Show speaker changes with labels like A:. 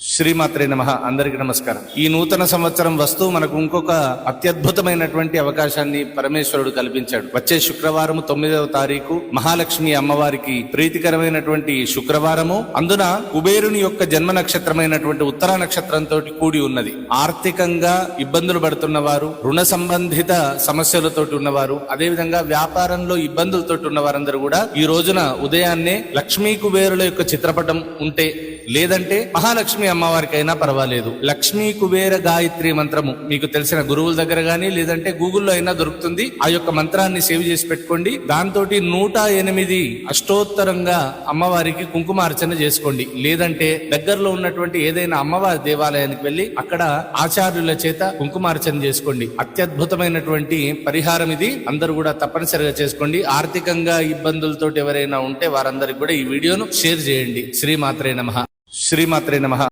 A: శ్రీమాత్రే నమ. అందరికి నమస్కారం. ఈ నూతన సంవత్సరం వస్తూ మనకు ఇంకొక అత్యద్భుతమైనటువంటి అవకాశాన్ని పరమేశ్వరుడు కల్పించాడు. వచ్చే శుక్రవారం తొమ్మిదవ తారీఖు మహాలక్ష్మి అమ్మవారికి ప్రీతికరమైనటువంటి శుక్రవారము. అందున కుబేరుని యొక్క జన్మ నక్షత్రమైనటువంటి ఉత్తర నక్షత్రంతో కూడి ఉన్నది. ఆర్థికంగా ఇబ్బందులు పడుతున్న వారు రుణ సంబంధిత సమస్యలతోటి ఉన్నవారు అదేవిధంగా వ్యాపారంలో ఇబ్బందులతోటి ఉన్న వారందరూ కూడా ఈ రోజున ఉదయాన్నే లక్ష్మీ కుబేరుల యొక్క చిత్రపటం ఉంటే లేదంటే మహాలక్ష్మి అమ్మవారికైనా పర్వాలేదు. లక్ష్మీ కుబేర గాయత్రి మంత్రము మీకు తెలిసిన గురువుల దగ్గర గానీ లేదంటే గూగుల్లో అయినా దొరుకుతుంది. ఆ యొక్క మంత్రాన్ని సేవ్ చేసి పెట్టుకోండి. దాంతో నూట ఎనిమిది అష్టోత్తరంగా అమ్మవారికి కుంకుమార్చన చేసుకోండి. లేదంటే దగ్గరలో ఉన్నటువంటి ఏదైనా అమ్మవారి దేవాలయానికి వెళ్ళి అక్కడ ఆచార్యుల చేత కుంకుమార్చన చేసుకోండి. అత్యద్భుతమైనటువంటి పరిహారం ఇది. అందరూ కూడా తప్పనిసరిగా చేసుకోండి. ఆర్థికంగా ఇబ్బందులతో ఎవరైనా ఉంటే వారందరికి కూడా ఈ వీడియోను షేర్ చేయండి. శ్రీమాత్రే నమ. శ్రీమాత్రే నమ.